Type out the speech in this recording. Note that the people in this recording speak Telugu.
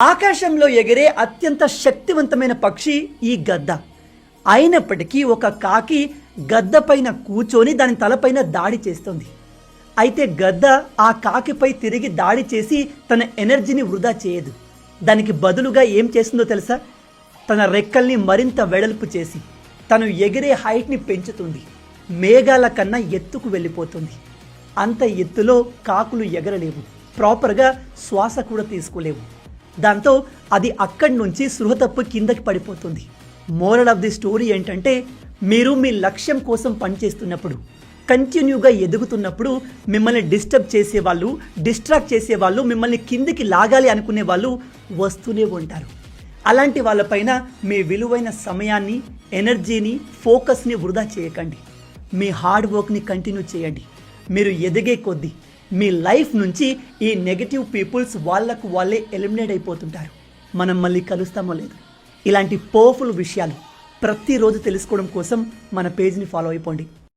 ఆకాశంలో ఎగిరే అత్యంత శక్తివంతమైన పక్షి ఈ గద్ద. అయినప్పటికీ ఒక కాకి గద్ద పైన కూర్చొని దాని తలపైన దాడి చేస్తుంది. అయితే గద్ద ఆ కాకిపై తిరిగి దాడి చేసి తన ఎనర్జీని వృధా చేయదు. దానికి బదులుగా ఏం చేస్తుందో తెలుసా? తన రెక్కల్ని మరింత వెడల్పు చేసి తను ఎగిరే హైట్ని పెంచుతుంది. మేఘాల కన్నా ఎత్తుకు వెళ్ళిపోతుంది. అంత ఎత్తులో కాకులు ఎగరలేవు. ప్రాపర్గా శ్వాస కూడా తీసుకోలేవు. దాంతో అది అక్కడి నుంచి సృహ తప్పు కిందకి పడిపోతుంది. మోరల్ ఆఫ్ ది స్టోరీ ఏంటంటే మీరు మీ లక్ష్యం కోసం పనిచేస్తున్నప్పుడు కంటిన్యూగా ఎదుగుతున్నప్పుడు మిమ్మల్ని డిస్టర్బ్ చేసేవాళ్ళు డిస్ట్రాక్ట్ చేసేవాళ్ళు మిమ్మల్ని కిందికి లాగాలి అనుకునే వాళ్ళు వస్తూనే ఉంటారు. అలాంటి వాళ్ళపైన మీ విలువైన సమయాన్ని ఎనర్జీని ఫోకస్ని వృధా చేయకండి. మీ హార్డ్ వర్క్ని కంటిన్యూ చేయండి. మీరు ఎదిగే కొద్దీ మీ లైఫ్ నుంచి ఈ నెగటివ్ పీపుల్స్ వాళ్ళకు వాళ్ళే ఎలిమినేట్ అయిపోతుంటారు. మనం మళ్ళీ కలుస్తామో లేదు. ఇలాంటి పవర్ఫుల్ విషయాలు ప్రతిరోజు తెలుసుకోవడం కోసం మన పేజ్ని ఫాలో అయిపోండి.